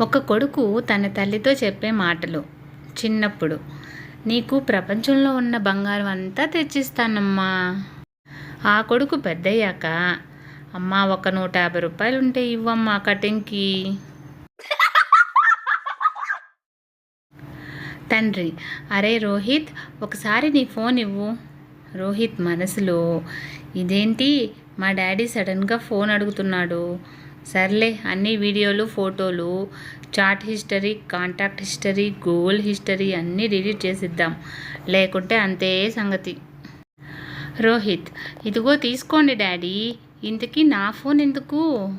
ఒక కొడుకు తన తల్లితో చెప్పే మాటలు. చిన్నప్పుడు. నీకు ప్రపంచంలో ఉన్న బంగారం అంతా తెచ్చిస్తానమ్మా. ఆ కొడుకు పెద్దయ్యాక అమ్మా ఒక నూట యాభై రూపాయలు ఉంటే ఇవ్వమ్మా కటింగ్కి. తండ్రి అరే రోహిత్ ఒకసారి నీ ఫోన్ ఇవ్వు. రోహిత్ మనసులో ఇదేంటి? మా డాడీ సడన్గా ఫోన్ అడుగుతున్నాడు. సర్లే అన్ని వీడియోలు ఫోటోలు chat history contact history Google history అన్నీ డిలీట్ చేసిద్దాం. లేకుంటే అంతే సంగతి. రోహిత్ ఇదిగో తీసుకోండి డాడీ. ఇంతకీ నా ఫోన్ ఎందుకు?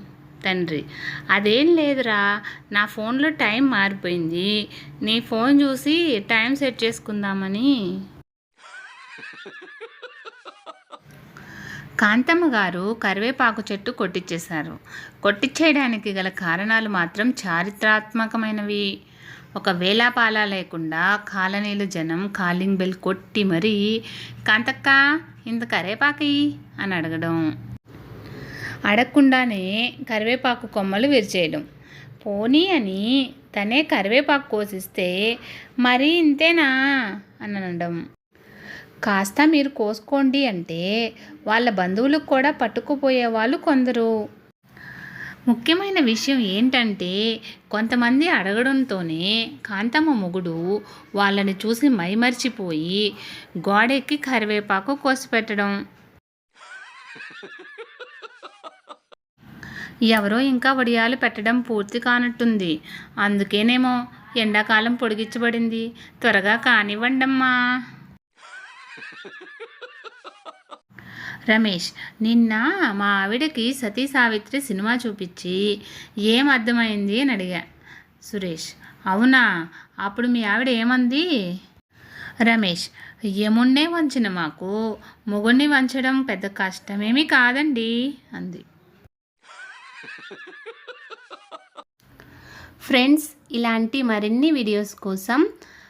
తండ్రి అదేం లేదురా. నా ఫోన్లో టైం మారిపోయింది. నీ ఫోన్ చూసి టైం సెట్ చేసుకుందామని. కాంతమ్మ గారు కరివేపాకు చెట్టు కొట్టించేశారు కొట్టించేయడానికి గల కారణాలు మాత్రం చారిత్రాత్మకమైనవి. ఒక వేలాపాల లేకుండా కాలనీలు జనం కాలింగ్ బెల్ కొట్టి మరీ కాంతక్క ఇంత కరివేపాకి? అని అడగడం. అడగకుండానే కరివేపాకు కొమ్మలు విరిచేయడం. పోనీ అని తనే కరివేపాకు కోసిస్తే మరీ ఇంతేనా? అని అనడం. కాస్త మీరు కోసుకోండి అంటే వాళ్ళ బంధువులకు కూడా పట్టుకుపోయే వాళ్ళు కొందరు. ముఖ్యమైన విషయం ఏంటంటే కొంతమంది అడగడంతోనే కాంతమ్మ మొగుడు వాళ్ళని చూసి మైమర్చిపోయి గోడెక్కి కరివేపాకు కోసిపెట్టడం. ఎవరో ఇంకా వడియాలు పెట్టడం పూర్తి కానట్టుంది. అందుకేనేమో ఎండాకాలం పొడిగించబడింది. త్వరగా కానివ్వండమ్మా. రమేష్ నిన్న మా ఆవిడకి సతీ సావిత్రి సినిమా చూపించి ఏం అర్థమైంది అని అడిగా. సురేష్ అవునా? అప్పుడు మీ ఆవిడ ఏమంది? రమేష్ యముణ్ణే వంచిన మాకు మొగుణ్ణి వంచడం పెద్ద కష్టమేమీ కాదండి అంది. ఫ్రెండ్స్ ఇలాంటి మరిన్ని వీడియోస్ కోసం